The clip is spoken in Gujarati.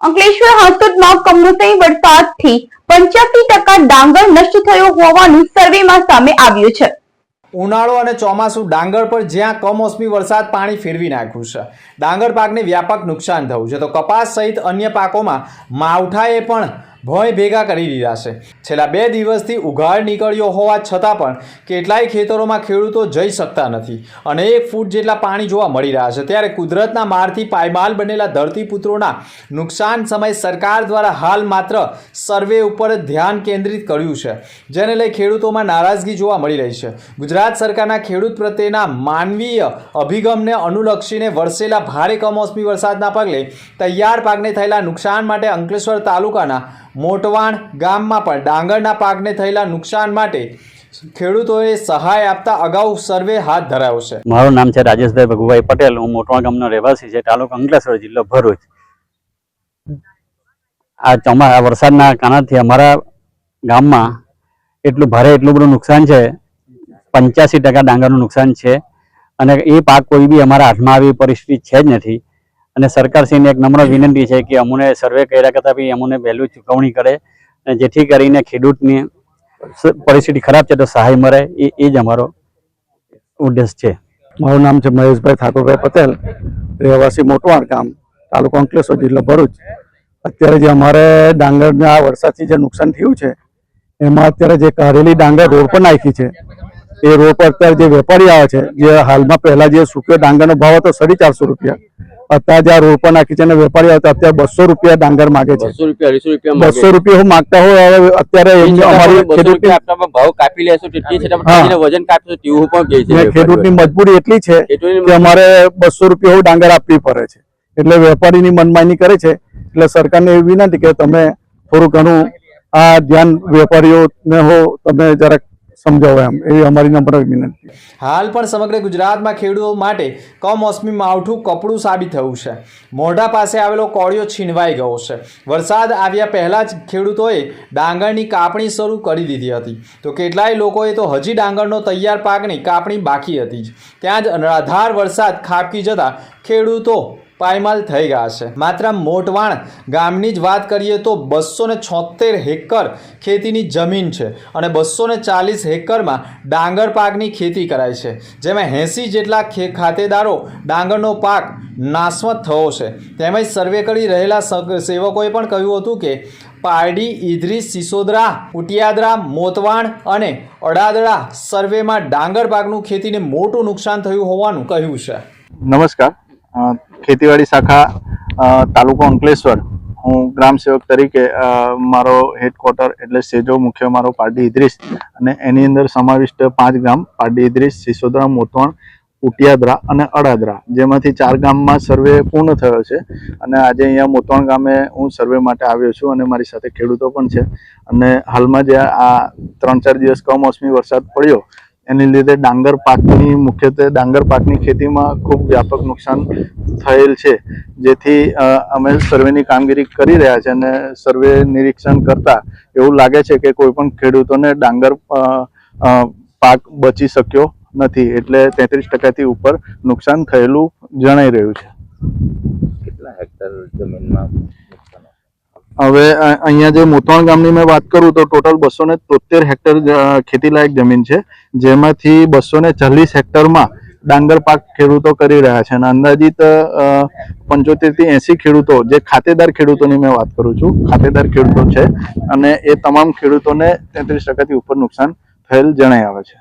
અંકલેશ્વર હાંસોટમાં કમનસીબ વરસાદથી પંચ્યાસી ટકા ડાંગર નષ્ટ થયો હોવાનું સર્વેમાં સામે આવ્યું છે. ઉનાળો અને ચોમાસું ડાંગર પર જ્યાં કમોસમી વરસાદ પાણી ફેરવી નાખ્યું છે. ડાંગર પાકને વ્યાપક નુકસાન થયું છે. તો કપાસ સહિત અન્ય પાકોમાં માવઠાએ પણ ભોંય ભેગા કરી દીધા છે. છેલ્લા બે દિવસથી ઉઘાડ નીકળ્યો હોવા છતાં પણ કેટલાય ખેતરોમાં ખેડૂતો જઈ શકતા નથી. અને એક ફૂટ જેટલા પાણી જોવા મળી રહ્યા છે. ત્યારે કુદરતના મારથી પાયમાલ બનેલા ધરતીપુત્રોના નુકસાન સમય સરકાર દ્વારા હાલ માત્ર સર્વે ઉપર ધ્યાન કેન્દ્રિત કર્યું છે. જેને લઈ ખેડૂતોમાં નારાજગી જોવા મળી રહી છે. ગુજરાત સરકારના ખેડૂત પ્રત્યેના માનવીય અભિગમને અનુલક્ષીને વરસેલા ભારે કમોસમી વરસાદના પગલે તૈયાર પાકને થયેલા નુકસાન માટે અંકલેશ્વર તાલુકાના મોટવાણ ગામમાં પણ ડાંગરના પાકને થયેલા નુકસાન માટે ખેડૂતોએ સહાય આપતા અગાઉ સર્વે હાથ ધરાયો છે. મારું નામ છે રાજેશભાઈ ભગુભાઈ પટેલ. હું મોટવાણ ગામનો રહેવાસી છે. તાલુકો અંકલેશ્વર જિલ્લો ભરૂચ. આ ચોમા વરસાદના કારણથી અમારા ગામમાં એટલું ભારે એટલું બધું નુકસાન છે. પંચ્યાસી ટકા ડાંગરનું નુકસાન છે. અને એ પાક કોઈ બી અમારા હાથમાં આવી પરિસ્થિતિ છે જ નથી. અને સરકારશ્રીને એક નમ્ર વિનંતી છે કે અમુને સર્વે કર્યા કરતાં બી અમુને વહેલું ચૂકવણી કરે જેથી કરીને ખેડૂતની પરિસ્થિતિ ખરાબ છે તો સહાય મળે. એ એ જ અમારો ઉદ્દેશ છે. મારું નામ છે મહેશભાઈ ઠાકોરભાઈ પટેલ, રહેવાસી મોટવાણ ગામ, તાલુકો અંકલેશ્વર જિલ્લો ભરૂચ. અત્યારે જે અમારે ડાંગરના વરસાદથી જે નુકસાન થયું છે, એમાં અત્યારે જે કાઢેલી ડાંગર રોડ પર નાખી છે, એ રોડ પર અત્યારે જે વેપારી આવે છે, જે હાલમાં પહેલા જે સૂક્યો ડાંગરનો ભાવ હતો સાડી ચારસો રૂપિયા અત્યારે આ રોડ પર નાખી છે અને વેપારી આવતા અત્યારે બસો રૂપિયા ડાંગર માગે છે. બસો રૂપિયા હું માગતા હોય હવે અત્યારે ખેડૂતની ને મજબૂરી એટલી છે કે અમારે બસો રૂપિયા ડાંગર આપવી પડે છે. એટલે વેપારીની મનમાની કરે છે. એટલે સરકારને એવી વિનંતી કે તમે થોડું ઘણું આ ધ્યાન વેપારીઓને હો તમે જરાક સમજાવો એમ એવી અમારી નમ્ર વિનંતી હાલ પણ સમગ્ર ગુજરાતમાં ખેડૂતો માટે કમોસમી માવઠું કપડું સાબિત થયું છે. મોઢા પાસે આવેલો કોળિયો છીનવાઈ ગયો છે. વરસાદ આવ્યા પહેલાં જ ખેડૂતોએ ડાંગરની કાપણી શરૂ કરી દીધી હતી. તો કેટલાય લોકોએ તો હજી ડાંગરનો તૈયાર પાકની કાપણી બાકી હતી જ. ત્યાં જ અનરાધાર વરસાદ ખાબકી જતા ખેડૂતો પાયમાલ થઈ ગયા છે. માત્ર મોટવાણ ગામની જ વાત કરીએ તો બસો ને છોતેર હેક્ટર ખેતીની જમીન છે અને બસો ને ચાલીસ હેક્ટરમાં ડાંગર પાકની ખેતી કરાય છે. જેમાં એંસી જેટલા ખાતેદારો ડાંગરનો પાક નાશવત થયો છે. તેમજ સર્વે કરી રહેલા સેવકોએ પણ કહ્યું હતું કે પારડી, ઈધરી, સિસોદરા ઉટિયાદરા મોતવાણ અને અડાદરા સર્વેમાં ડાંગર પાકનું ખેતીને મોટું નુકસાન થયું હોવાનું કહ્યું છે. નમસ્કાર. ખેતીવાડી શાખા તાલુકો અંકલેશ્વર. હું ગ્રામ સેવક તરીકે મારો હેડક્વાર્ટર એટલે સેજો મુખ્ય મારો પારડી ઇદ્રીસ અને એની અંદર સમાવિષ્ટ પાંચ ગામ, પારડી ઇદ્રીસ, સિસોદરા, મોતવણ, ઉટિયાદરા અને અડાદરા, જેમાંથી ચાર ગામમાં સર્વે પૂર્ણ થયો છે. અને આજે અહીંયા મોતવણ ગામે હું સર્વે માટે આવ્યો છું અને મારી સાથે ખેડૂતો પણ છે. અને હાલમાં જે આ ત્રણ ચાર દિવસ કમોસમી વરસાદ પડ્યો એની લીધે ડાંગર પાકની, મુખ્યત્વે ડાંગર પાકની ખેતીમાં ખૂબ વ્યાપક નુકસાન થયેલ છે. જેથી અમે સર્વેની કામગીરી કરી રહ્યા છે અને સર્વે નિરીક્ષણ કરતા એવું લાગે છે કે કોઈ પણ ખેડૂતોને ડાંગર પાક બચી શક્યો નથી. એટલે તેત્રીસ ટકાથી ઉપર નુકસાન થયેલું જણાઈ રહ્યું છે. કેટલા હેક્ટર જમીનમાં હવે અહીંયા જે મોતવાણ ગામની મેં વાત કરું તો ટોટલ બસો ને તોતેર હેક્ટર ખેતીલાયક જમીન છે, જેમાંથી બસો ને ચાલીસ હેક્ટરમાં ડાંગર પાક ખેડૂતો કરી રહ્યા છે અને અંદાજિત પંચોતેરથી એસી ખેડૂતો, જે ખાતેદાર ખેડૂતોની મેં વાત કરું છું, ખાતેદાર ખેડૂતો છે અને એ તમામ ખેડૂતોને તેત્રીસ ટકાથી ઉપર નુકસાન થયેલ જણાઈ આવે છે.